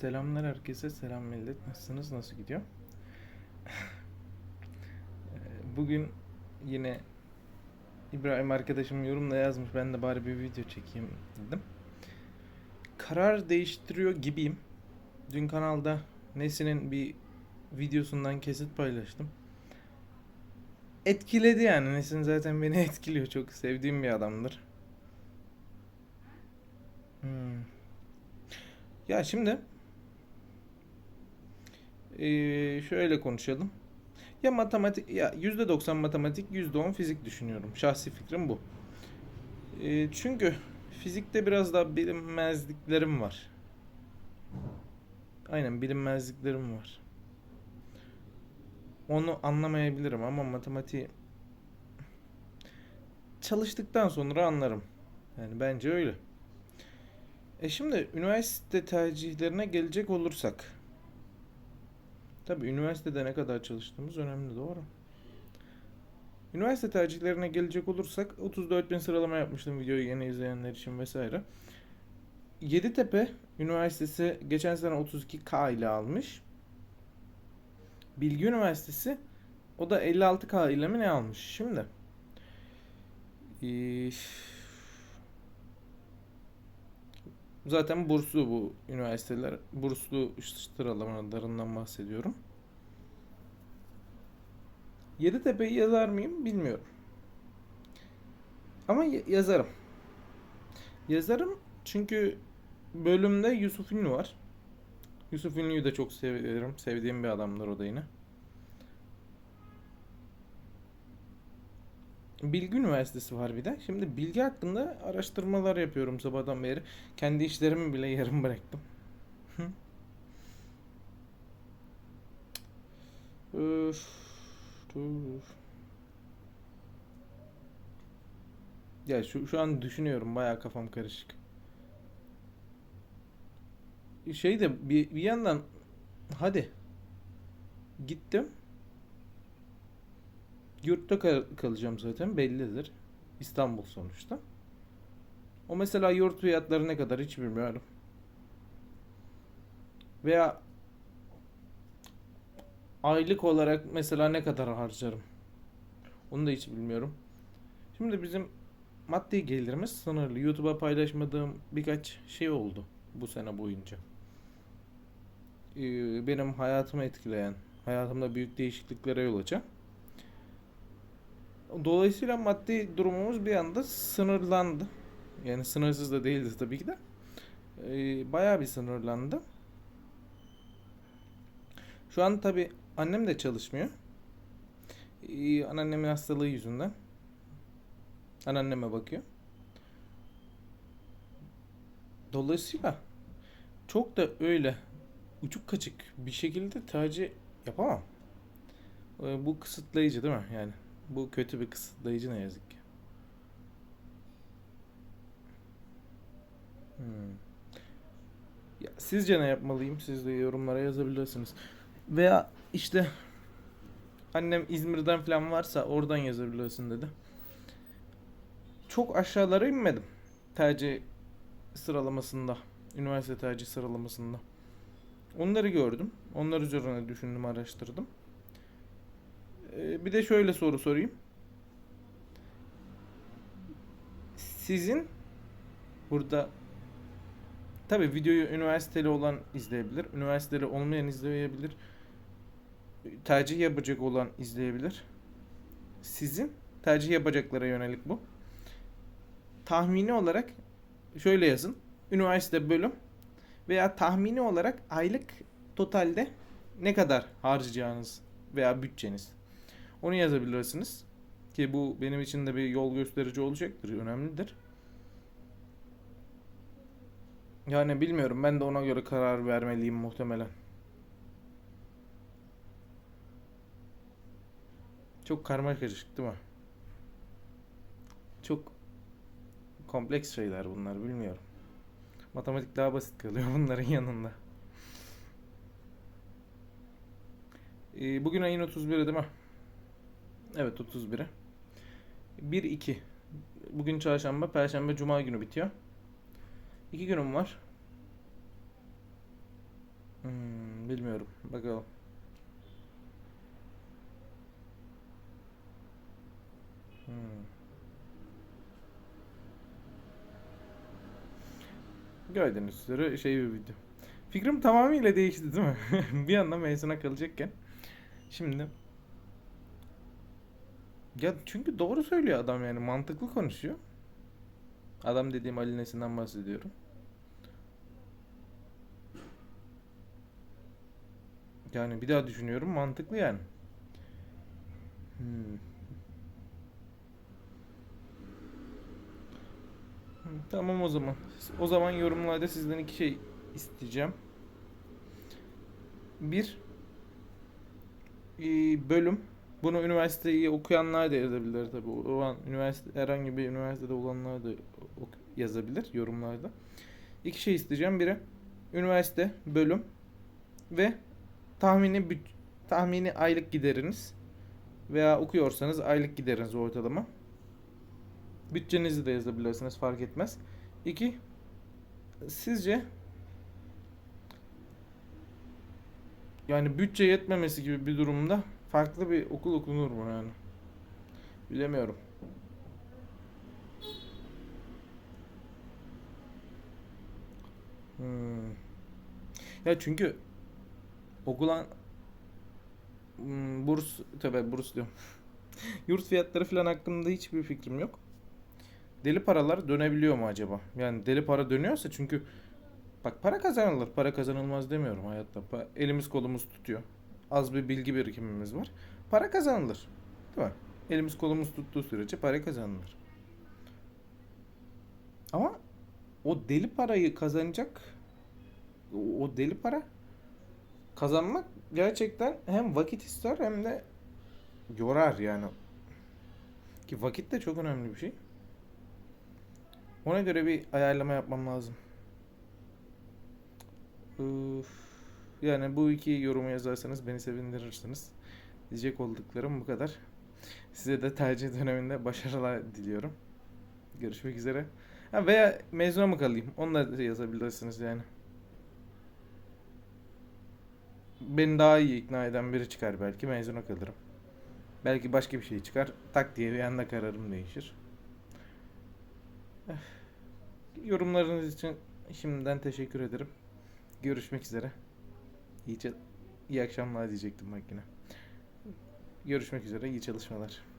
Selamlar herkese, selam millet. Nasılsınız, nasıl gidiyor? Bugün yine İbrahim arkadaşım yorumla yazmış. Ben de bari bir video çekeyim dedim. Karar değiştiriyor gibiyim. Dün kanalda Nesin'in bir videosundan kesit paylaştım. Etkiledi yani. Nesin zaten beni etkiliyor. Çok sevdiğim bir adamdır. Hmm. Ya şimdi eee, şöyle konuşalım. Ya matematik ya %90 matematik, %10 fizik düşünüyorum. Şahsi fikrim bu. Eee, çünkü fizikte biraz daha bilinmezliklerim var. Aynen bilinmezliklerim var. Onu anlamayabilirim ama matematiği çalıştıktan sonra anlarım. Yani bence öyle. E şimdi üniversite tercihlerine gelecek olursak. Tabii üniversitede ne kadar çalıştığımız önemli doğru. Üniversite tercihlerine gelecek olursak 34 bin sıralama yapmıştım videoyu yeni izleyenler için vesaire. Yeditepe Üniversitesi geçen sene 32K ile almış. Bilgi Üniversitesi o da 56K ile mi ne almış? Şimdi eee, Zaten burslu bu üniversiteler. Burslu sıralamalarından bahsediyorum. Yeditepe'yi yazar mıyım bilmiyorum. Ama yazarım. Yazarım çünkü bölümde Yusuf Ünlü var. Yusuf Ünlü'yü de çok severim. Sevdiğim bir adamdır o da yine. Bilgi Üniversitesi var bir de. Şimdi bilgi hakkında araştırmalar yapıyorum sabahtan beri. Kendi işlerimi bile yarım bıraktım. Ya şu, şu an düşünüyorum bayağı kafam karışık. Şey de bir, bir yandan hadi gittim. Yurtta kal- kalacağım zaten bellidir. İstanbul sonuçta. O mesela yurt fiyatları ne kadar hiç bilmiyorum. Veya aylık olarak mesela ne kadar harcarım. Onu da hiç bilmiyorum. Şimdi bizim maddi gelirimiz sınırlı. YouTube'a paylaşmadığım birkaç şey oldu bu sene boyunca. Ee, benim hayatımı etkileyen, hayatımda büyük değişikliklere yol açan. Dolayısıyla maddi durumumuz bir anda sınırlandı. Yani sınırsız da değildi tabii ki de. Ee, bayağı bir sınırlandı. Şu an tabii annem de çalışmıyor. Ee, anneannemin hastalığı yüzünden. Anneanneme bakıyor. Dolayısıyla çok da öyle uçuk kaçık bir şekilde tercih yapamam. Ee, bu kısıtlayıcı değil mi? Yani bu kötü bir kısıtlayıcı ne yazık ki. Hmm. Ya, sizce ne yapmalıyım? Siz de yorumlara yazabilirsiniz. Veya işte annem İzmir'den falan varsa oradan yazabilirsin dedi. Çok aşağılara inmedim. Tercih sıralamasında. Üniversite tercih sıralamasında. Onları gördüm. Onlar üzerine düşündüm, araştırdım. Ee, bir de şöyle soru sorayım. Sizin burada tabii videoyu üniversiteli olan izleyebilir, üniversiteli olmayan izleyebilir, tercih yapacak olan izleyebilir. Sizin tercih yapacaklara yönelik bu. Tahmini olarak şöyle yazın. Üniversite bölüm veya tahmini olarak aylık totalde ne kadar harcayacağınız veya bütçeniz. Onu yazabilirsiniz. Ki bu benim için de bir yol gösterici olacaktır. Önemlidir. Yani bilmiyorum. Ben de ona göre karar vermeliyim muhtemelen. Çok karmaşık değil mi? Çok kompleks şeyler bunlar. Bilmiyorum. Matematik daha basit kalıyor bunların yanında. Ee, bugün ayın 31'i değil mi? Evet 31'i. 1-2. Bugün çarşamba, perşembe, cuma günü bitiyor. İki günüm var. Bakalım. Hmm. Gördüğünüz üzere şey bir video. Fikrim tamamıyla değişti değil mi? bir anda mezuna kalacakken. Şimdi ya çünkü doğru söylüyor adam yani mantıklı konuşuyor. Adam dediğim Ali Nesin'den bahsediyorum. Yani bir daha düşünüyorum mantıklı yani. Hmm. Hı, Tamam o zaman. O zaman yorumlarda sizden iki şey isteyeceğim. Bir e, bölüm. Bunu üniversiteyi okuyanlar da yazabilir tabii. O an üniversite herhangi bir üniversitede olanlar da yazabilir yorumlarda. İki şey isteyeceğim. Biri üniversite bölüm ve tahmini tahmini aylık gideriniz veya okuyorsanız aylık gideriniz ortalama. Bütçenizi de yazabilirsiniz fark etmez. İki, sizce yani bütçe yetmemesi gibi bir durumda farklı bir okul okunur mu yani? Bilemiyorum. Hmm. Ya çünkü okula hmm, burs tabii burs diyorum. Yurt fiyatları falan hakkında hiçbir fikrim yok. Deli paralar dönebiliyor mu acaba? Yani deli para dönüyorsa çünkü bak para kazanılır, para kazanılmaz demiyorum hayatta. Elimiz kolumuz tutuyor. Az bir bilgi birikimimiz var. Para kazanılır. Değil mi? Elimiz kolumuz tuttuğu sürece para kazanılır. Ama o deli parayı kazanacak o deli para kazanmak gerçekten hem vakit ister hem de yorar yani. Ki vakit de çok önemli bir şey. Ona göre bir ayarlama yapmam lazım. Üf. Yani bu iki yorumu yazarsanız beni sevindirirsiniz. Diyecek olduklarım bu kadar. Size de tercih döneminde başarılar diliyorum. Görüşmek üzere. Ha veya mezuna mı kalayım? Onu da yazabilirsiniz yani. Beni daha iyi ikna eden biri çıkar belki mezuna kalırım. Belki başka bir şey çıkar. Tak diye bir anda kararım değişir. Eh. Yorumlarınız için şimdiden teşekkür ederim. Görüşmek üzere. İyi, iyi akşamlar diyecektim bak yine. Görüşmek üzere. iyi çalışmalar.